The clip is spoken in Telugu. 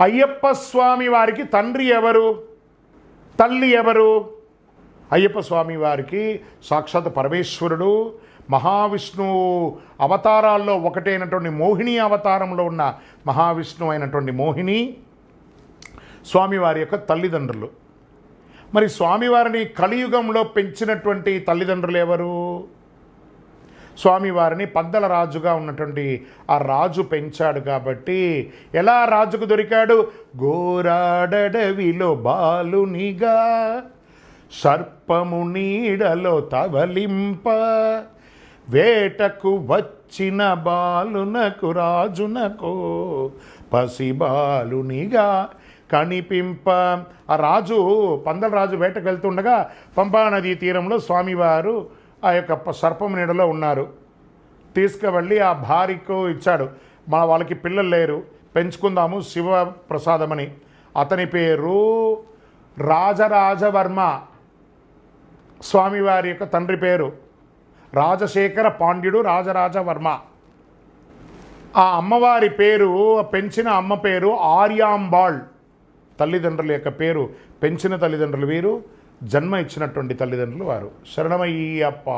అయ్యప్ప స్వామి వారికి తండ్రి ఎవరు? తల్లి ఎవరు? అయ్యప్ప స్వామి వారికి సాక్షాత్ పరమేశ్వరుడు మహావిష్ణువు అవతారాల్లో ఒకటైనటువంటి మోహిని అవతారంలో ఉన్న మహావిష్ణువు అయినటువంటి మోహిని స్వామివారి యొక్క తల్లిదండ్రులు. మరి స్వామివారిని కలియుగంలో పెంచినటువంటి తల్లిదండ్రులు ఎవరు? స్వామివారిని పద్దల రాజుగా ఉన్నటువంటి ఆ రాజు పెంచాడు కాబట్టి ఎలా రాజుకు దొరికాడు? గోరాడడవిలో బాలునిగా సర్పము నీడలో తవలింప వేటకు వచ్చిన బాలునకు రాజునకు పసిబాలునిగా కనిపింప. ఆ రాజు పందల రాజు వేటకు వెళ్తుండగా పంపానదీ తీరంలో స్వామివారు ఆ యొక్క సర్పం నీడలో ఉన్నారు. తీసుకువెళ్ళి ఆ భార్యకు ఇచ్చాడు. మన వాళ్ళకి పిల్లలు లేరు. పెంచుకుందాము శివ ప్రసాదమని అతని పేరు రాజరాజవర్మ. స్వామివారి యొక్క తండ్రి పేరు రాజశేఖర పాండ్యుడు రాజరాజవర్మ. ఆ అమ్మవారి పేరు పెంచిన అమ్మ పేరు ఆర్యాంబాళ్. తల్లిదండ్రుల యొక్క పేరు పెంచిన తల్లిదండ్రులు వీరు. జన్మ ఇచ్చినటువంటి తల్లిదండ్రులు వారు. శరణమయ్యప్ప.